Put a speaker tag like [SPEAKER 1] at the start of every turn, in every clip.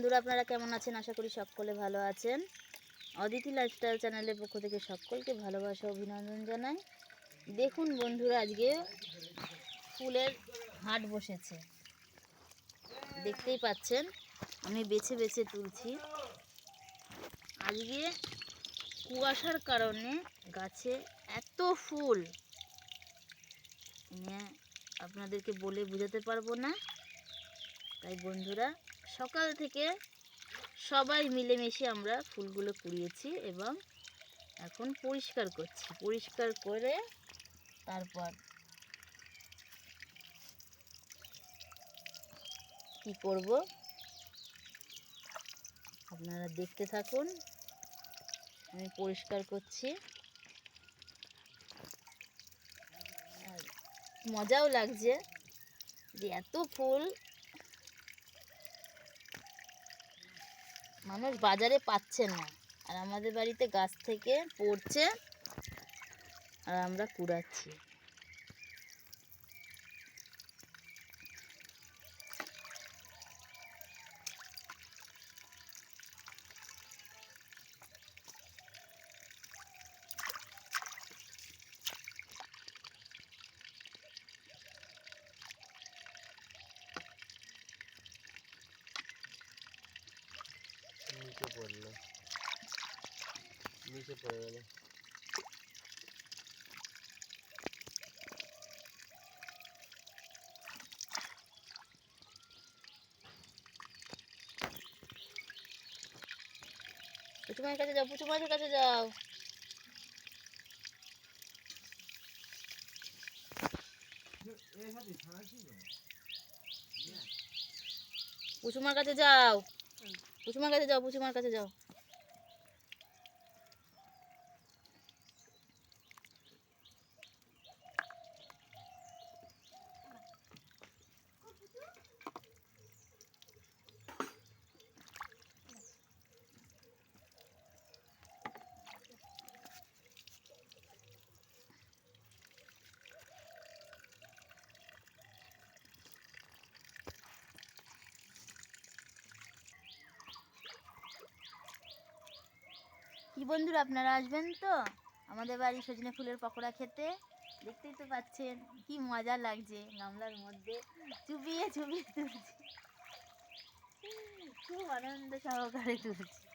[SPEAKER 1] বন্ধুরা, আপনারা কেমন আছেন? আশা করি সকলে ভালো আছেন। অদিতি লাইফস্টাইল চ্যানেলের পক্ষ থেকে সকলকে ভালোবাসা, অভিনন্দন জানাই। দেখুন বন্ধুরা, আজকে ফুলের হাট বসেছে। দেখতেই পাচ্ছেন, আমি বেছে বেছে তুলছি। আজকে কুয়াশার কারণে গাছে এত ফুল। আপনাদেরকে বলে বোঝাতে পারব না। তাই বন্ধুরা সকাল থেকে সবাই মিলেমিশে আমরা ফুলগুলো কুড়িয়েছি এবং এখন পরিষ্কার করছি। পরিষ্কার করে তারপর কি করব? আপনারা দেখতে থাকুন। আমি পরিষ্কার করছি। মজাও লাগছে যে এত ফুল মানুষ বাজারে পাচ্ছে না। আর আমাদের বাড়িতে গাছ থেকে পড়ছে আর আমরা কুড়াচ্ছি
[SPEAKER 2] নিচে পড়ল নিচে পড়ে গেল।
[SPEAKER 1] পুচুমার কাছে যাও পুচুমার কাছে যাও। পুচুমার কাছে যাও। পুচুমার কাছে যাও পুচুমার কাছে যাও। কি বন্ধুরা, আপনারা আসবেন তো? আমাদের বাড়ি সজনে ফুলের পকোড়া খেতে। দেখতেই তো পাচ্ছেন, কি মজা লাগছে গামলার মধ্যে। চুপিয়ে চুবিয়ে তুলছি। খুব আনন্দ সহকারে তুলছি।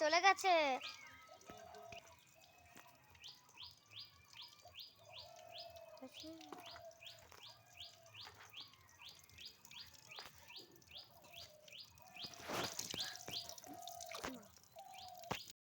[SPEAKER 3] চলে গেছে।